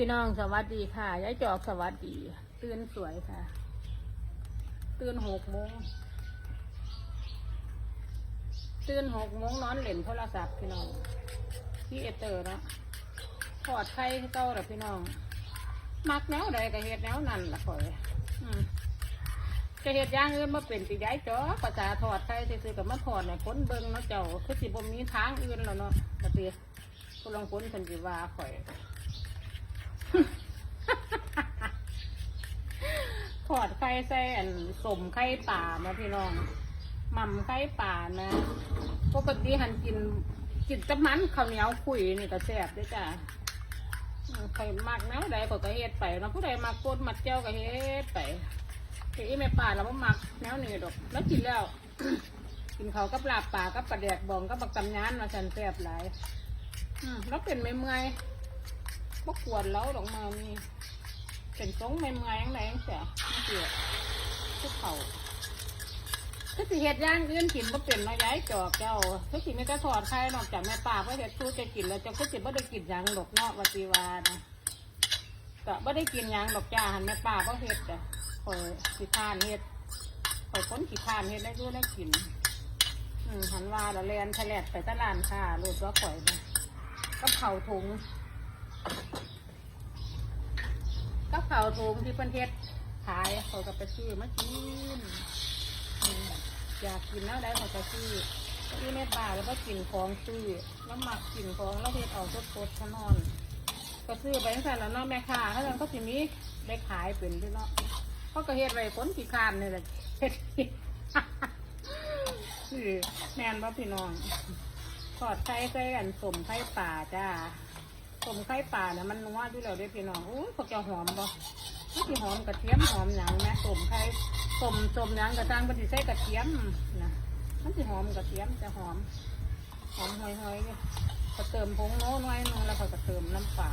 พี่น้องสวัสดีค่ะยายจอกสวัสดี ตื่นสวยค่ะ ตื่นหกโมงตื่นหกโมงนอนเล่นโทรศัพท์พี่น้องพี่เอเตอร์เนาะถอดไข่เก้าหรอพี่น้อง มักแนวใดก็เฮ็ดแนวนั้นละข่อยจะเฮ็ดย่างอื่นมาเป็นติย้ายจอภาษาถอดไข่ซื่อกับมาถอดเนี่ยคนเบิ่งเนาะเจ้าคือสิบ่มีทางอื่นแล้วเนาะกะติผู้ลางคนเพิ่นสิว่าข่อย ถอดไข่ใส่อันสมไข่ป่ามาพี่น้องหม่ำไข่ป่านะปกติหันกินกินแตะมันข้าวเหนียวคุยนี่ก็แซ่บด้วยจ้ะใครมากแนวใดก็ก็เฮ็ดไปเนาะผู้ใดมากโกดมัดเจ้าก็เฮ็ดไปแต่อีแม่ป่าเราบ่มักแนวนี้ดอก แล้วกินแล้ว กินเขากับลาบป่ากับปลาแดกบองกับบักตำยานมาฉันแซ่บหลายอืมแล้วเป็นไม่เมื่อยบ่ควรแล้วดอกมานี่เป็นทรงไม่เมื่อยยังไงยังเสีย เสียทุกเขาถ้าสิเห็ดย่างอื่นกินก็เป็นเน้อยย้ายจอกเจ้าถ้าสิไม่ได้ถอดไข่นอกจากแม่ป่าเพราะเห็ดสู้จะกินแล้วเจ้าก็สิบ่ได้กินหยังดอกนาะวัติวานะก็บ่ได้กินหยังดอกจ้าหันแม่ป่าเพราะเห็ดจ้ะคอยสิทานเห็ดคอยค้นสิทานเห็ดได้ด้วยได้กินอืมหันว่าเราเรียนแฉลดไปตลาดค่ะรูดว่าข่อยนะก็เผาถุงก็เผาถุงที่เพิ่นเฮ็ด ขายเขาก็ไปซื้อมากินอยากกินแล้วได้เขาก็ซื้อที่แม่ป่าแล้วก็กินของซื้อแล้วหมักกินของแล้วเฮ็ดเอาสดๆขนอน ก็ซื้อไปตั้งแต่แล้วเนาะแม่ค้าเขาก็สิมีได้ขายเป็นด้วยเนาะเขาก็เฮ็ดไว้คนขี้คร้านนี่แหละเฮ็ดกินคือแมนว่พี่น้องทอดไข่ใส่กันสมไข่ป่าจ้าสมไข่ป่าเนี่ยมันนัวด้วยแล้วด้อพี่น้องอู้ยพวกจ้าหอมบ่ มันสิหอมกระเทียมหอมหยังแม่สมไข่สมสมหยังกระจังมันสิใส่กระเทียมนะมันสิหอมกระเทียมจะหอมหอมหอยๆเนี่ยก็เติมผงโน้น้อยนึงแล้วก็เติมน้ำปลา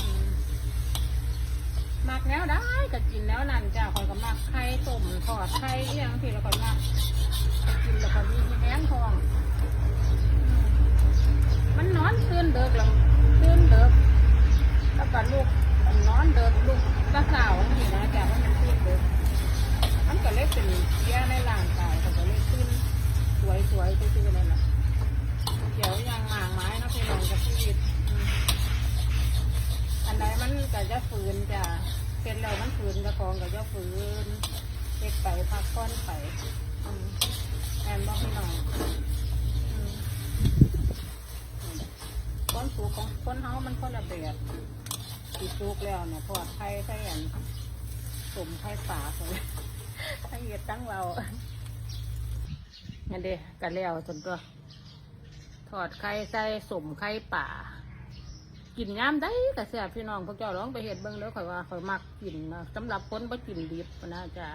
อืมมักแล้วได้ก็กินแล้วนั่นจ้าคอยก็มักไข่ต้มทอดไข่เอหยังที่แล้วก็หมักก็กินแล้วก็มีแห้งทอง มันนอนตื่นเด็กแล้วตื่นเด็กแล้วก็ลูกมันนอนเด็กลูกตาสาวนี่นะจ้ะว่ามันตื่นเด็กมันก็เลยเป็นเสียในร่างกายมันก็เลยตื่นสวยสวยๆซื่อๆนั่นแหละเดี๋ยวยางหมางไม้เนาะพี่น้องกับชีวิตอืมอัน ใดมันก็จะฝืนจ้ะเป็นแล้วมันฝืนกระของก็จะฝืนเฮ็ดไปพักผ่อนไปอแอนบอกพี่น้องอืมคนสูของคนเฮามันคนละแบบสีสูกแล้วเนี่ยทอดไข่ไข่อันสมไข่ป่าเลยไข่เห็ดตั้งเรางั้นเด้กันแล้วจนตัวทอดไข่ใส่สมไข่ป่า กินยามได้แต่เสียพี่น้องพวกเจ้าร้องไปเห็ดเบิ้งเด้อข่อยว่าข่อยมักกินนะสำหรับคนบ่กินดิบนะจ๊ะ